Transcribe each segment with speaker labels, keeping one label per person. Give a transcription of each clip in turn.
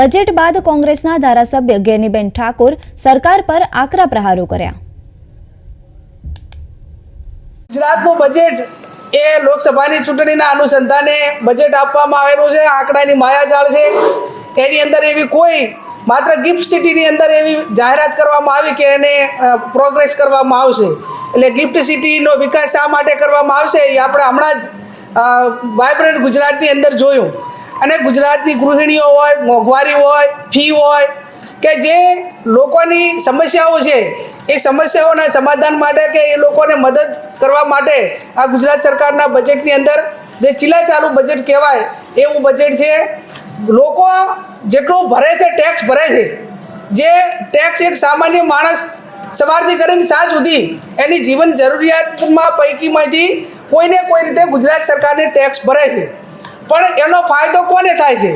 Speaker 1: Budget બાદ કોંગ્રેસના ધારાસભ્ય ગેનીબેન ઠાકોર સરકાર પર આકરા પ્રહારો કર્યા.
Speaker 2: ગુજરાતનું બજેટ એ લોકસભાની ચૂંટણીના અનુસંધાને બજેટ આપવામાં આવેલું છે, આંકડાની માયાજાળ છે. એની અંદર એવી કોઈ માત્ર ગિફ્ટ સિટીની અંદર એવી જાહેરાત કરવામાં આવી કે એને પ્રોગ્રેસ કરવામાં આવશે. એટલે ગિફ્ટ સિટીનો વિકાસ શા માટે કરવામાં આવશે એ આપણે હમણાં જ વાયબ્રન્ટ ગુજરાતની અંદર જોયું. અને ગુજરાતની ગૃહિણીઓ હોય, મોંઘવારી હોય, ફી હોય, કે જે લોકોની સમસ્યાઓ છે, એ સમસ્યાઓના સમાધાન માટે કે એ લોકોને મદદ કરવા માટે આ ગુજરાત સરકારના બજેટની અંદર જે ચીલા ચાલુ બજેટ કહેવાય, એવું બજેટ છે. લોકો જેટલું ભરે છે ટેક્સ ભરે છે. જે ટેક્સ એક સામાન્ય માણસ સવારથી કરીને સાંજ સુધી એની જીવન જરૂરિયાતમાં પૈકીમાંથી કોઈને કોઈ રીતે ગુજરાત સરકારને ટેક્સ ભરે છે. પણ એનો ફાયદો કોને થાય છે?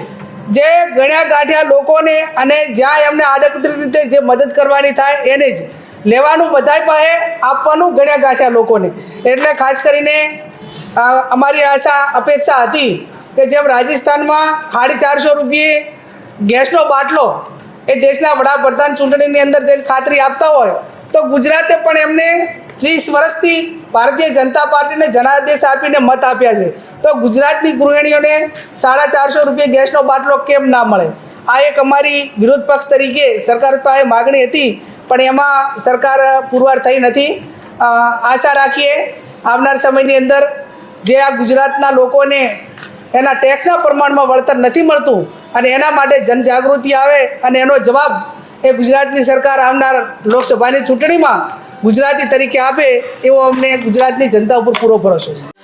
Speaker 2: જે ગણ્યા ગાંઠ્યા લોકોને અને જ્યાં એમને આડકતરી રીતે જે મદદ કરવાની થાય એને જ લેવાનું બધાય પાસે આપવાનું ગણ્યા ગાંઠ્યા લોકોને. એટલે ખાસ કરીને અમારી આશા, અપેક્ષા હતી કે જેમ રાજસ્થાનમાં સાડી ચારસો રૂપિયે ગેસનો બાટલો એ દેશના વડાપ્રધાન ચૂંટણીની અંદર જઈને ખાતરી આપતા હોય, તો ગુજરાતે પણ એમને ત્રીસ વર્ષથી ભારતીય જનતા પાર્ટીને જનાદેશ આપીને મત આપ્યા છે. તો ગુજરાતની ગૃહિણીઓને સાડા ચારસો રૂપિયા ગેસનો બાટલો કેમ ના મળે? આ એક અમારી વિરોધ પક્ષ તરીકે સરકાર પાસે માગણી હતી, પણ એમાં સરકાર પુરવાર થઈ નથી. આશા રાખીએ આવનાર સમયની અંદર જે આ ગુજરાતના લોકોને એના ટેક્સના પ્રમાણમાં વળતર નથી મળતું અને એના માટે જનજાગૃતિ આવે અને એનો જવાબ એ ગુજરાતની સરકાર આવનાર લોકસભાની ચૂંટણીમાં ગુજરાતી તરીકે આપે, એવો અમને ગુજરાતની જનતા ઉપર પૂરો ભરોસો છે.